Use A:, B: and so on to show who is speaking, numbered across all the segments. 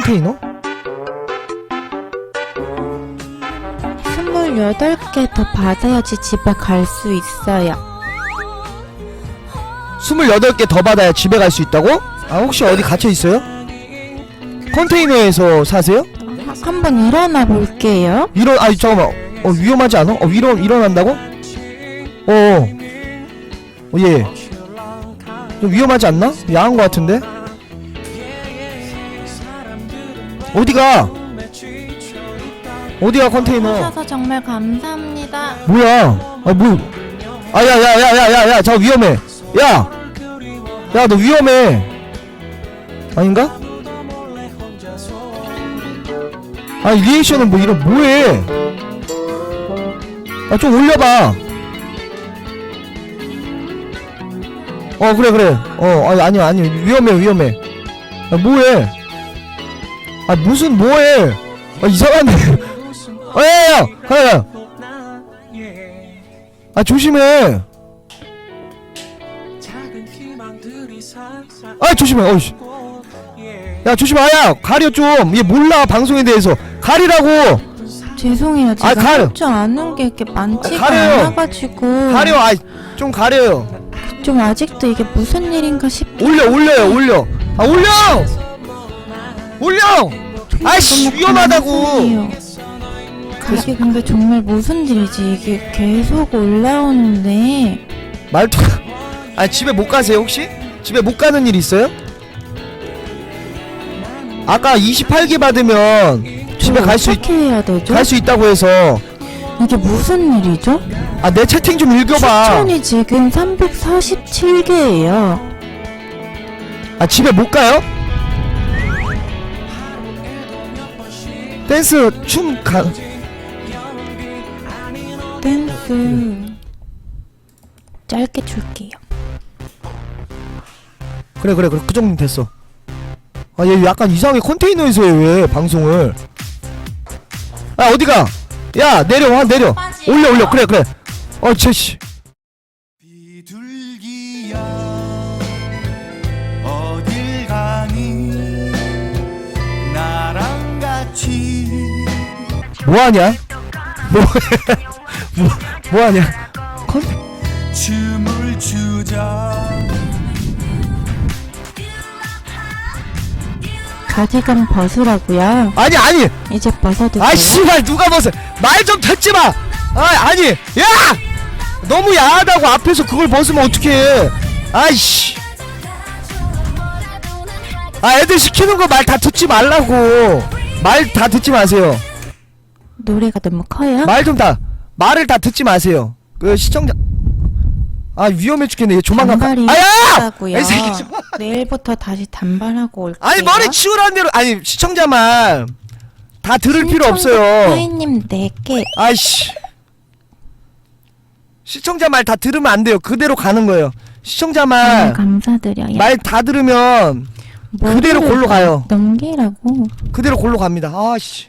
A: 컨테이너?
B: 28개 더 받아야지 집에 갈 수 있어요.
A: 28개 더 받아야 집에 갈 수 있다고? 아 혹시 어디 갇혀 있어요? 컨테이너에서 사세요?
B: 하- 한번 일어나 볼게요.
A: 일어 아니 잠깐만 어 위험하지 않아? 어 일어 일어난다고? 어. 어. 어 예. 좀 위험하지 않나? 야한 것 같은데? 어디가? 어디가 컨테이너?
B: 사서 정말 감사합니다.
A: 뭐야? 아 뭐? 아야야야야야야 저 위험해. 야. 야 너 위험해. 아닌가? 아 리액션은 뭐 이런 뭐해? 아 좀 올려봐. 어 그래 그래. 어 아니 아니 아니 위험해 위험해. 아 뭐해? 아 무슨 뭐해? 아 이상한데. 아야야 가야. 아 조심해. 아 조심해. 어이씨. 야 조심해. 아야 가려 좀. 얘 몰라 방송에 대해서. 가리라고.
B: 죄송해요. 제가
A: 아, 가려.
B: 할줄 아는 게 이렇게 많지가
A: 아, 가려요.
B: 않아가지고
A: 가려. 아좀 가려요.
B: 좀 아직도 이게 무슨 일인가 싶.
A: 올려 올려요 올려. 아 올려. 올려. 아이씨 위험하다고.
B: 이게 근데 정말 무슨 일이지? 이게 계속 올라오는데
A: 말투. 아 집에 못 가세요 혹시? 집에 못 가는 일 있어요? 아까 28개 받으면 집에 갈수 있.
B: 어떻게 해야 되죠?
A: 갈 수 있다고 해서
B: 이게 무슨 일이죠?
A: 아 내 채팅 좀 읽어봐
B: 추천이 지금 347개예요.
A: 아 집에 못 가요? 댄스 춤 가...
B: 댄스. 짧게 줄게요.
A: 그래 그래 그래. 그 정도면 됐어. 아 얘 약간 이상하게 컨테이너에서 해왜 방송을. 아 어디가? 야 내려 와 내려. 올려 올려. 그래 그래. 어 제씨 뭐하냐 뭐 뭐, 뭐하냐 컨
C: 춤을 추자
B: 가디건 벗으라고요.
A: 아니 아니
B: 이제 벗어도
A: 아
B: 돼요?
A: 씨발 누가 벗어 말 좀 듣지 마. 아 아니 야 너무 야하다고 앞에서 그걸 벗으면 어떡해. 아이씨. 아 애들 시키는 거 말 다 듣지 말라고. 말 다 듣지 마세요.
B: 노래가 너무 커요?
A: 말 좀 다 말을 다 듣지 마세요. 그 시청자 아 위험해 죽겠네. 얘 조만간 가.
B: 단발이
A: 아야! 이 새끼 좀-
B: 내일부터 다시 단발하고 올게요.
A: 아니 머리 치우라는 대로 아니 시청자 말다 들을 필요 없어요.
B: 사인님 4개.
A: 아이씨. 시청자 말 다 들으면 안 돼요. 그대로 가는 거예요. 시청자
B: 너무
A: 말,
B: 감사드려요.
A: 말 다 들으면 그대로
B: 머리를
A: 골로 가요.
B: 넘기라고.
A: 그대로 골로 갑니다. 아씨.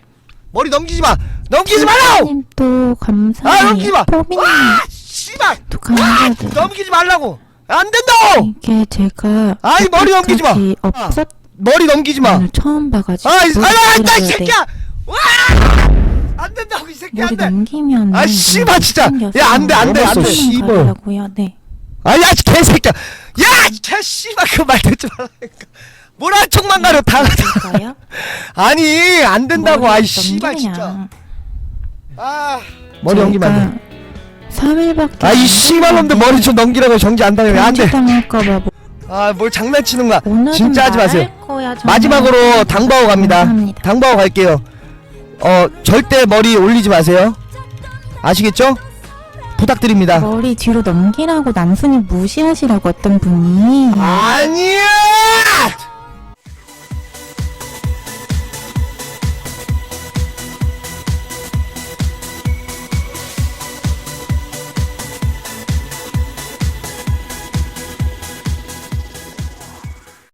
A: 머리 넘기지 마! 넘기지 말라고!
B: 사인님 또 감사해요.
A: 아, 넘기지 마! 아, 씨발!
B: 또 감사드려요.
A: 넘기지 말라고! 안 된다고!
B: 이게 제가
A: 아이, 머리 넘기지 마!
B: 없었
A: 머리 넘기지 마!
B: 오늘 처음 봐가지고
A: 아, 이, 아, 아, 아, 이. 새끼야! 와! 안 된다고, 이 새끼 안
B: 머리
A: 돼!
B: 넘기면
A: 아, 씨발, 진짜. 야, 안 돼, 안 돼, 안 돼, 씨발.
B: 네.
A: 아야, 이 개새끼야! 야! 이 개씨발, 그말 듣지 말라니까. 뭐라 척만 가려, 다 가다.
B: 될까요?
A: 아니, 안 된다고, 아이, 씨발. 진짜. 아. 머리 넘기면 안 돼.
B: 3일밖에
A: 아, 이 씨발 놈들 머리 좀 넘기라고 정지 안 당해. 안 돼.
B: 당할까봐
A: 아, 뭘 장난치는 거야.
B: 오늘은
A: 진짜 하지 마세요.
B: 말할 거야, 정말.
A: 마지막으로 당바오 갑니다.
B: 감사합니다.
A: 당바오 갈게요. 어, 절대 머리 올리지 마세요. 아시겠죠? 부탁드립니다.
B: 머리 뒤로 넘기라고 남순이 무시하시라고 어떤 분이
A: 아니야!